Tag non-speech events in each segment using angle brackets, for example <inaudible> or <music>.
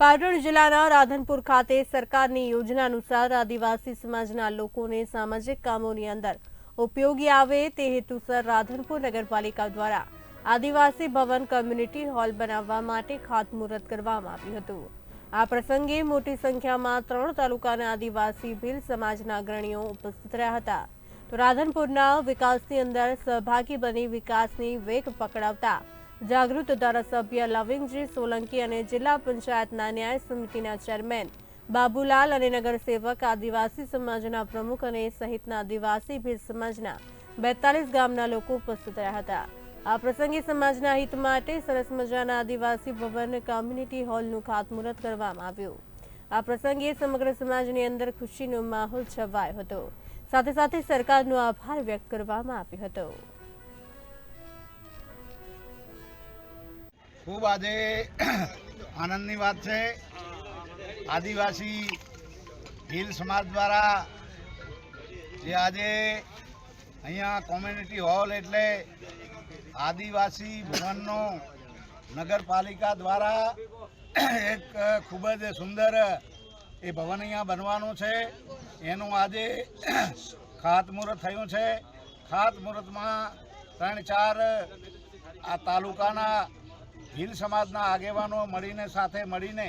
પાટણ જિલ્લાના રાધનપુર ખાતે સરકારની યોજના અનુસાર આદિવાસી સમાજના લોકોને સામાજિક કામોની અંદર ઉપયોગી આવે તે હેતુસર રાધનપુર નગરપાલિકા દ્વારા આદિવાસી ભવન કમ્યુનિટી હોલ બનાવવા માટે ખાતમુહૂર્ત કરવામાં આવ્યું હતું. આ પ્રસંગે મોટી સંખ્યામાં ત્રણ તાલુકાના આદિવાસી ભીલ સમાજના અગ્રણીઓ ઉપસ્થિત રહ્યા હતા. તો રાધનપુરના વિકાસની અંદર સહભાગી બની વિકાસની વેગ પકડાવતા જાગૃત ધારાસભ્ય લવિંગજી સોલંકી અને જિલ્લા પંચાયતના ન્યાય સમિતિના ચેરમેન બાબુલાલ અને નગરસેવક આદિવાસી સમાજના પ્રમુખ અને સહિતના આદિવાસી ભીલ સમાજના બેતાલીસ ગામના લોકો ઉપસ્થિત રહ્યા હતા. આ પ્રસંગે સમાજના હિત માટે સરસ મજાના આદિવાસી ભવન કોમ્યુનિટી હોલનું ખાતમુહૂર્ત કરવામાં આવ્યું. આ પ્રસંગે સમગ્ર સમાજની અંદર ખુશીનો માહોલ છવાયો હતો. સાથે સાથે સરકારનો આભાર વ્યક્ત કરવામાં આવ્યો હતો. ખૂબ આજે <clears throat> આનંદની વાત છે. આદિવાસી ભીલ સમાજ દ્વારા જે આજે અહીંયા કોમ્યુનિટી હોલ એટલે આદિવાસી ભવનનો નગરપાલિકા દ્વારા <clears throat> એક ખૂબ જ સુંદર એ ભવન અહીંયા બનવાનું છે. એનું આજે <clears throat> ખાતમુહૂર્ત થયું છે. ખાતમુહૂર્તમાં ત્રણ ચાર આ તાલુકાના ભીલ સમાજના આગેવાનો મળીને સાથે મળીને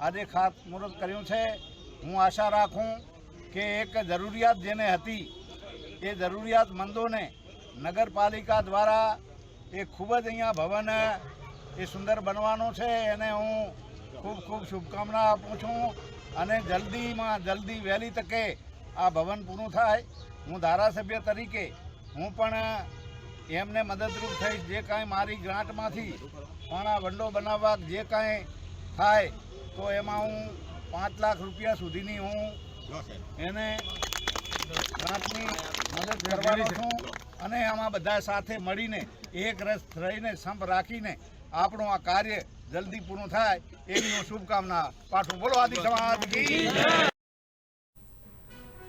આજે ખાતમુહૂર્ત કર્યું છે. હું આશા રાખું કે એક જરૂરિયાત જેને હતી, એ જરૂરિયાતમંદોને નગરપાલિકા દ્વારા એ ખૂબ જ અહીંયા ભવન એ સુંદર બનવાનું છે. એને હું ખૂબ ખૂબ શુભકામના આપું છું અને જલ્દીમાં જલ્દી વહેલી તકે આ ભવન પૂરું થાય. હું ધારાસભ્ય તરીકે હું પણ એમને મદદરૂપ થઈશ જે કાંઈ મારી ગ્રાન્ટમાંથી પાણા વંડો બનાવવા જે કાંઈ થાય તો એમાં હું પાંચ લાખ રૂપિયા સુધીની હું એને ગ્રાન્ટની મદદ કરવાનો છું અને આમાં બધા સાથે મળીને એક રસ રહીને સંપ રાખીને આપણું આ કાર્ય જલ્દી પૂરું થાય એવી હું શુભકામના પાઠવું બોલો આદિ સમાજ.